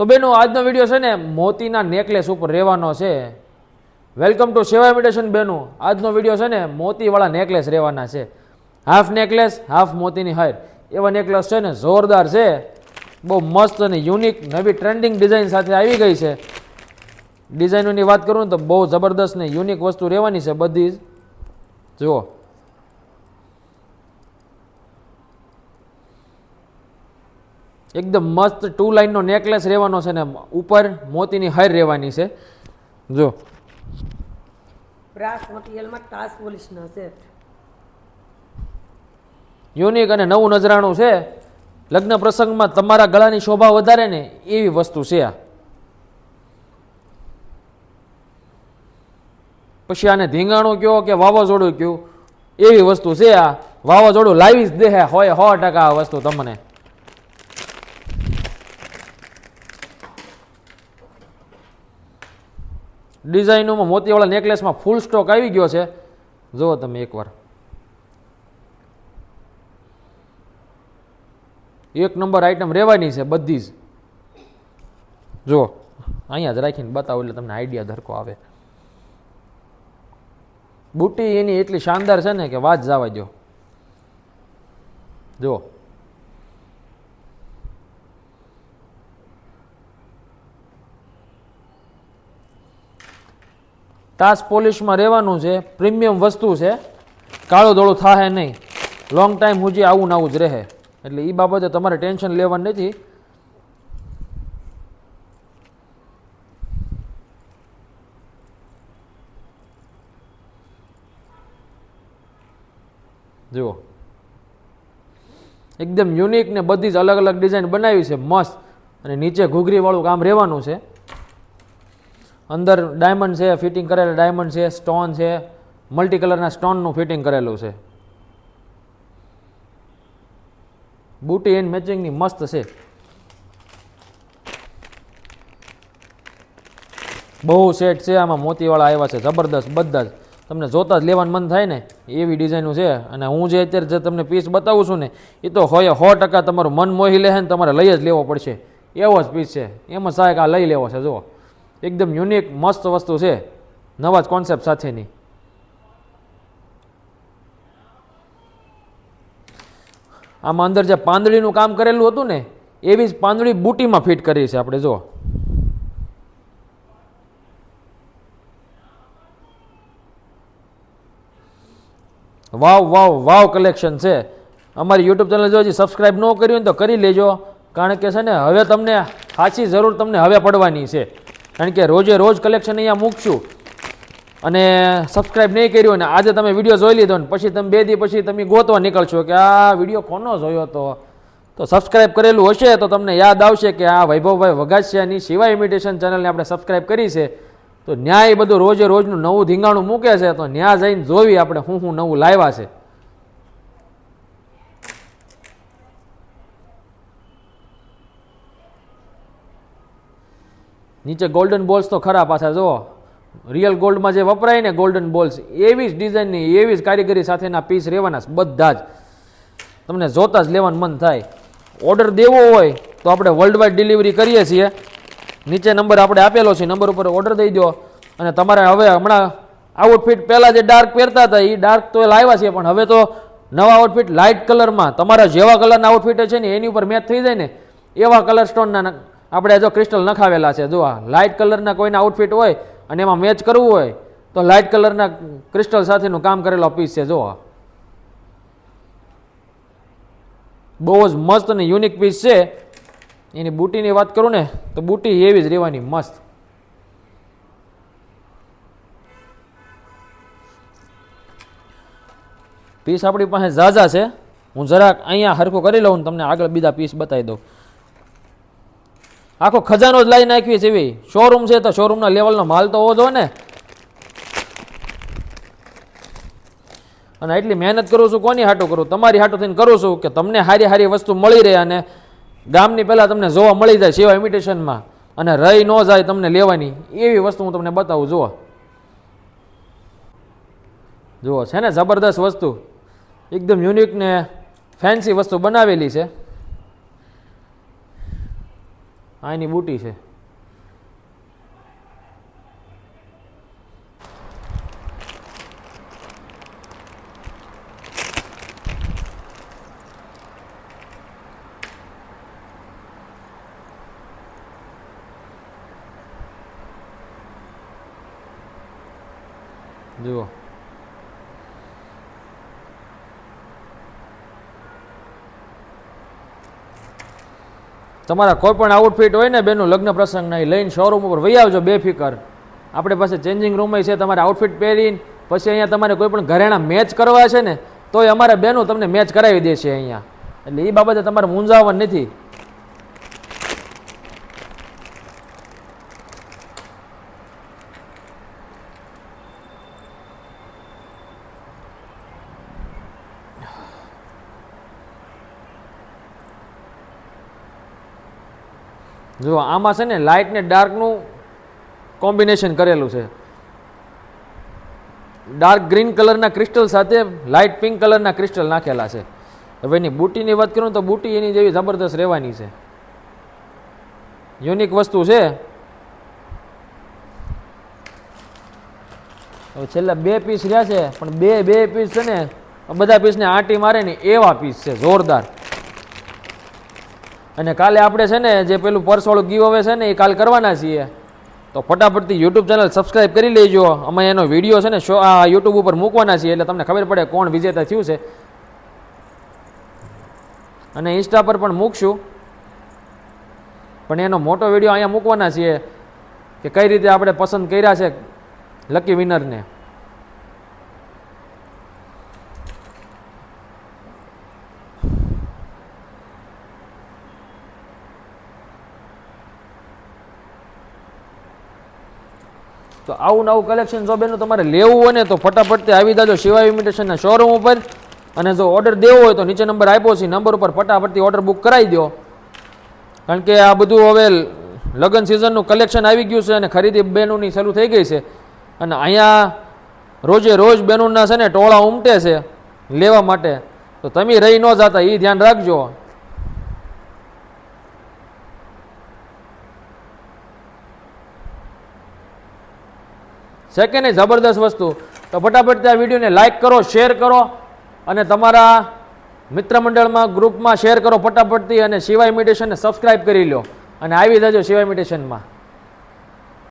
તો બેનો, આજનો વીડિયો છે ને મોતીના નેકલેસ ઉપર રહેવાનો છે. વેલકમ ટુ સેવા ઇમિટેશન બેનો. આજનો વીડિયો છે ને મોતીવાળા નેકલેસ રહેવાના છે. હાફ નેકલેસ હાફ મોતીની હાર. એવા નેકલેસ છે ને જોરદાર છે. બહુ મસ્ત અને યુનિક નવી ટ્રેન્ડિંગ ડિઝાઇન સાથે આવી ગઈ છે. ડિઝાઇનોની વાત કરું ને તો બહુ જબરદસ્ત ને યુનિક વસ્તુ રહેવાની છે બધી જ. જુઓ. એકદમ મસ્ત ટુ લાઇનનો નેકલેસ રહેવાનો છે ને ઉપર મોતીની હાર રહેવાની છે. જો. બ્રાસ મટીરિયલમાં તાસ પોલિશના છે. યુનિક અને નવું નજરાણું છે. લગ્ન પ્રસંગમાં તમારા ગળાની શોભા વધારે ને એવી વસ્તુ છે આ. પછી આને ધીંગાણું કયો કે વાવાઝોડું કયો? એવી વસ્તુ છે આ. વાવાઝોડું લાવી જ દે હોય સો ટકા આ વસ્તુ તમને. ડિઝાઇનોમાં મોતીવાળા નેકલેસમાં ફૂલ સ્ટોક આવી ગયો છે. જુઓ તમે એકવાર. એક નંબર આઈટમ રહેવાની છે બધી જ. જુઓ, અહીંયા જ રાખીને બતાવો એટલે તમને આઈડિયા ધરકો આવે. બુટ્ટી એની એટલી શાનદાર છે ને કે વાત જવા દો જુઓ. તાસ પોલિશમાં રહેવાનું છે, પ્રીમિયમ વસ્તુ છે. કાળો ધોળો થાય નહીં. લોંગ ટાઈમ સુધી આવું ને આવું જ રહે. એટલે એ બાબતે તમારે ટેન્શન લેવાનું નથી. જુઓ. એકદમ યુનિક ને બધી જ અલગ અલગ ડિઝાઇન બનાવી છે. મસ્ત. અને નીચે ઘૂઘરીવાળું કામ રહેવાનું છે. અંદર ડાયમંડ છે ફિટિંગ કરેલા ડાયમંડ છે સ્ટોન છે મલ્ટી કલરના સ્ટોનનું ફિટિંગ કરેલું છે. બુટી એન્ડ મેચિંગની મસ્ત છે. બહુ સેટ છે, આમાં મોતીવાળા આવ્યા છે, જબરદસ્ત, બધા જ. તમને જોતા જ લેવાનું મન થાય ને, એવી ડિઝાઇનનું છે. અને હું જે અત્યારે જે તમને પીસ બતાવું છું ને, એ તો હોય સો ટકા તમારું મન મોહી લે ને તમારે લઈ જ લેવો પડશે. એવો જ પીસ છે. એમાં સાહેબ આ લઈ લેવો છે, જુઓ. એકદમ યુનિક મસ્ત વસ્તુ છે. નવા જ કોન્સેપ્ટ સાથેની. આમાં અંદર જે પાંદડીનું કામ કરેલું હતું ને, એવી જ પાંદડી બુટીમાં ફિટ કરી છે આપણે જો વાવ વાવ વાવ કલેક્શન છે. અમારી યુટ્યુબ ચેનલ જો હજી સબસ્ક્રાઈબ ન કર્યું ને તો કરી લેજો. કારણ કે છે ને, હવે તમને સાચી જરૂર તમને હવે પડવાની છે. કારણ કે રોજે રોજ કલેક્શન અહીંયા મૂકશું. અને સબસ્ક્રાઈબ નહીં કર્યું અને આજે તમે વીડિયો જોઈ લીધો ને, પછી તમે બે દી પછી તમે ગોતવા નીકળશો કે આ વીડિયો કોનો જોયો હતો તો સબસ્ક્રાઈબ કરેલું હશે તો તમને યાદ આવશે કે આ વૈભવભાઈ વઘાસિયાની સિવાય ઇમિટેશન ચેનલને આપણે સબસ્ક્રાઈબ કરી છે. તો ન્યાય બધું રોજે રોજનું નવું ધીંગાણું મૂકે છે, તો ન્યા જઈને જોવી આપણે હું હું નવું લાવ્યા છે. નીચે ગોલ્ડન બોલ્સ તો ખરા પાછા જુઓ. રિયલ ગોલ્ડમાં જે વપરાય ને ગોલ્ડન બોલ્સ એવી જ ડિઝાઇનની એવી જ કારીગરી સાથેના પીસ રહેવાના બધા જ. તમને જોતા જ લેવાનું મન થાય. ઓર્ડર દેવો હોય તો આપણે વર્લ્ડ વાઇડ ડિલિવરી કરીએ છીએ. નીચે નંબર આપણે આપેલો છે નંબર ઉપર ઓર્ડર દઈ દો. અને તમારે હવે હમણાં આઉટફિટ પહેલાં જે ડાર્ક પહેરતા હતા એ ડાર્ક તો લાવ્યા છે, પણ હવે તો નવા આઉટફિટ લાઇટ કલરમાં તમારા જેવા કલરના આઉટફિટ છે ને, એની ઉપર મેચ થઈ જાય ને, એવા કલર સ્ટોનના આપણે જો ક્રિસ્ટલ નખાવેલા છે જો આ લાઇટ કલરના કોઈના આઉટફિટ હોય અને એમાં મેચ કરવું હોય, તો લાઇટ કલરના ક્રિસ્ટલ સાથેનું કામ કરેલો પીસ છે જો આ. બહુ જ મસ્ત અને યુનિક પીસ છે. એની બુટીની વાત કરું ને, તો બુટી એવી જ રહેવાની, મસ્ત. પીસ આપણી પાસે ઝાઝા છે. હું જરાક અહીંયા હરખું કરી લઉં તમને આગળ બીજા પીસ બતાવી દઉં. આખો ખજાનો જ લાવી નાખ્યું છે એવી. શોરૂમ છે તો શોરૂમના લેવલનો માલ તો હોવો જોઈએ ને. અને એટલી મહેનત કરું છું, કોની હાટું કરું? તમારી હાટું થઈને કરું છું કે તમને સારી સારી વસ્તુ મળી રહે અને ગામની પહેલાં તમને જોવા મળી જાય સેવા ઇમિટેશનમાં અને રહી ન જાય તમને લેવાની. એવી વસ્તુ હું તમને બતાવું, જુઓ. જુઓ, છે ને? જબરદસ્ત વસ્તુ. એકદમ યુનિક ને ફેન્સી વસ્તુ બનાવેલી છે. આ એની બુટી છે. જુઓ. તમારા કોઈ પણ આઉટફિટ હોય ને, બેનું લગ્ન પ્રસંગના એ લઈને શોરૂમ ઉપર વહી આવજો બે ફિકર આપણે પાસે ચેન્જિંગ રૂમ છે, તમારે આઉટફિટ પહેરીને, પછી અહીંયા તમારે કોઈ પણ ઘરેણા મેચ કરવા છે ને, તોય અમારે બેનું તમને મેચ કરાવી દેશે અહીંયા. એટલે એ બાબતે તમારે મૂંઝાવવાનું નથી. જો આમાં છે ને લાઇટ ને ડાર્કનું કોમ્બિનેશન કરેલું છે. ડાર્ક ગ્રીન કલરના ક્રિસ્ટલ સાથે લાઇટ પિંક કલરના ક્રિસ્ટલ નાખેલા છે. હવે એની બુટીની વાત કરું તો બુટી એની જેવી જબરદસ્ત રહેવાની છે. યુનિક વસ્તુ છે. હવે છેલ્લા બે પીસ રહ્યા છે, પણ બે બે પીસ છે ને બધા પીસને આંટી મારે ને એવા પીસ છે, જોરદાર. અને કાલે આપણે છે ને જે પેલું પર્સવાળું ગીવ હવે છે ને એ કાલ કરવાના છીએ. તો ફટાફટથી યુટ્યુબ ચેનલ સબસ્ક્રાઈબ કરી લેજો. અમે એનો વીડિયો છે ને શો આ યુટ્યુબ ઉપર મૂકવાના છીએ, એટલે તમને ખબર પડે કોણ વિજેતા થયું છે. અને ઇન્સ્ટા પર પણ મૂકશું. પણ એનો મોટો વીડિયો અહીંયા મૂકવાના છીએ કે કઈ રીતે આપણે પસંદ કર્યા છે લકી વિનરને તો આવું નવું કલેક્શન જો બેનું તમારે લેવું હોય ને તો ફટાફટથી આવી જાજો શિવાય ઇમિટેશનના શોરૂમ ઉપર. અને જો ઓર્ડર દેવો હોય તો નીચે નંબર આપ્યો છે નંબર ઉપર ફટાફટથી ઓર્ડર બુક કરાવી દો કારણ કે આ બધું હવે લગ્ન સિઝનનું કલેક્શન આવી ગયું છે અને ખરીદી બહેનોની શરૂ થઈ ગઈ છે. અને અહીંયા રોજે રોજ બહેનોના છે ને ટોળા ઉમટે છે લેવા માટે. તો તમે રહી ન જાતા એ ધ્યાન રાખજો. છે કે નહીં? જબરદસ્ત વસ્તુ. તો ફટાફટ આ વિડીયોને લાઇક કરો શેર કરો અને તમારા મિત્ર મંડળમાં ગ્રુપમાં શેર કરો ફટાફટથી અને શિવાય ઇમિટેશનને સબસ્ક્રાઈબ કરી લો. અને આવી જજો શિવાય ઇમિટેશનમાં